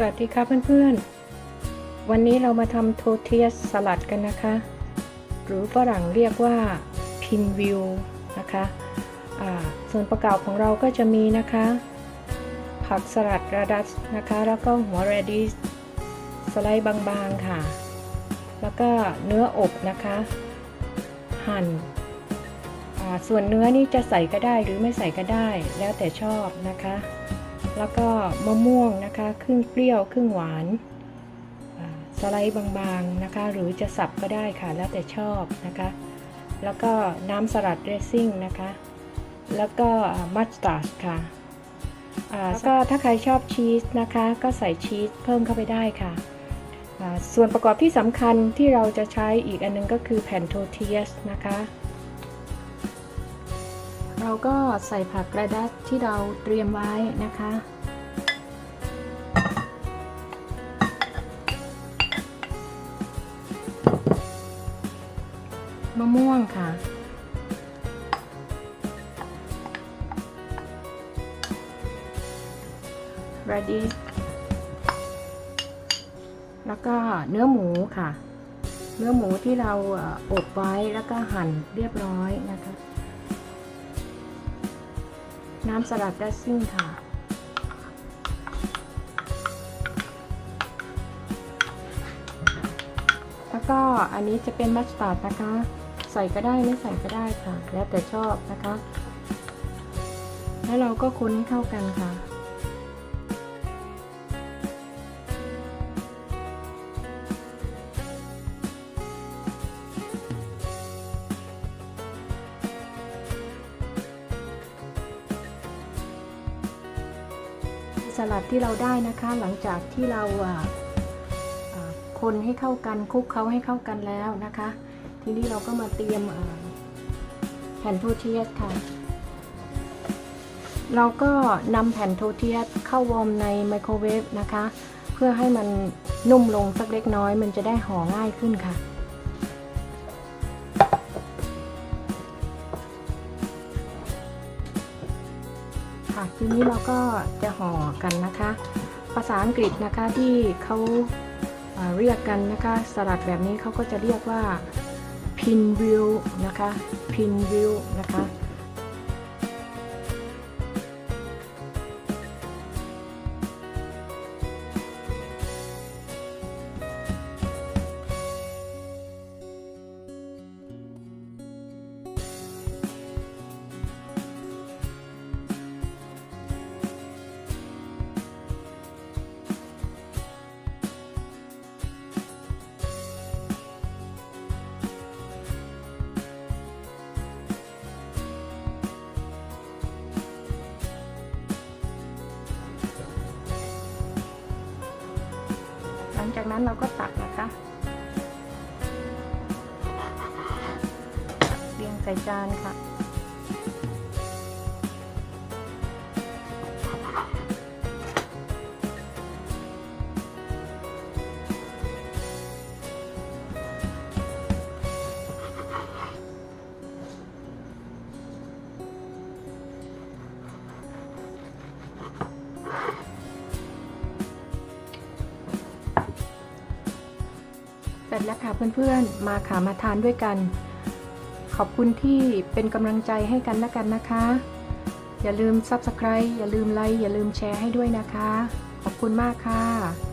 สวัสดีค่ะเพื่อนๆ วันนี้เรามาทำโทเทียสสลัดกันนะคะ หรือฝรั่งเรียกว่าพินวิวนะคะส่วนประกอบของเราก็จะมีนะคะ ผักสลัดระดัสนะคะ แล้วก็หัวเรดิสสไลด์บางๆค่ะ แล้วก็เนื้ออบนะคะ หั่นอ่าส่วนเนื้อนี่จะใส่ก็ได้หรือไม่ใส่ก็ได้แล้วแต่ชอบนะคะ แล้วก็มะม่วงนะคะ ครึ่งเปรี้ยวครึ่งหวาน สไลด์บางๆนะคะ หรือจะสับก็ได้ค่ะแล้วแต่ชอบนะคะ แล้วก็น้ำสลัดเดรสซิ่งนะคะ แล้วก็มัสตาร์ดค่ะก็ถ้าใครชอบชีสนะคะ ก็ใส่ชีสเพิ่มเข้าไปได้ค่ะ ส่วนประกอบที่สำคัญที่เราจะใช้อีกอันนึงก็คือแผ่นโทเทียสนะคะ เราก็ใส่ผักกระดัษที่เราเตรียมไว้นะคะ มะม่วงค่ะ radish แล้วก็เนื้อหมูค่ะ เนื้อหมูที่เราอบไว้แล้วก็หั่นเรียบร้อยนะคะ น้ำสลัดดัซซิ่งค่ะ แล้วก็อันนี้จะเป็นมัสตาร์ดนะคะ ใส่ก็ได้ไม่ใส่ก็ได้ค่ะ แล้วแต่ชอบนะคะ แล้วเราก็คนให้เข้ากันค่ะ สลัดที่เราได้นะคะ หลังจากที่เราคนให้เข้ากันคลุกเขาให้เข้ากันแล้วนะคะ ทีนี้เราก็มาเตรียมแผ่นโทเทียสค่ะ เราก็นำแผ่นโทเทียสเข้าวอร์มในไมโครเวฟนะคะ เพื่อให้มันนุ่มลงสักเล็กน้อย มันจะได้ห่อง่ายขึ้นค่ะ ทีนี้เราก็จะห่อกันนะคะ ภาษาอังกฤษนะคะที่เขาเรียกกันนะคะสลัดแบบนี้เขาก็จะเรียกว่า pinwheel นะคะ pinwheel นะคะ งจากนั้นเราก็ตักนะคะเรียงใส่จานค่ะ ร็จแล้วค่ะเพื่อนๆ มาขามาทานด้วยกัน ขอบคุณที่เป็นกำลังใจให้กันและกันนะคะ อย่าลืม Subscribe อย่าลืมไลค์อย่าลืมแชร์ให้ด้วยนะคะ ขอบคุณมากค่ะ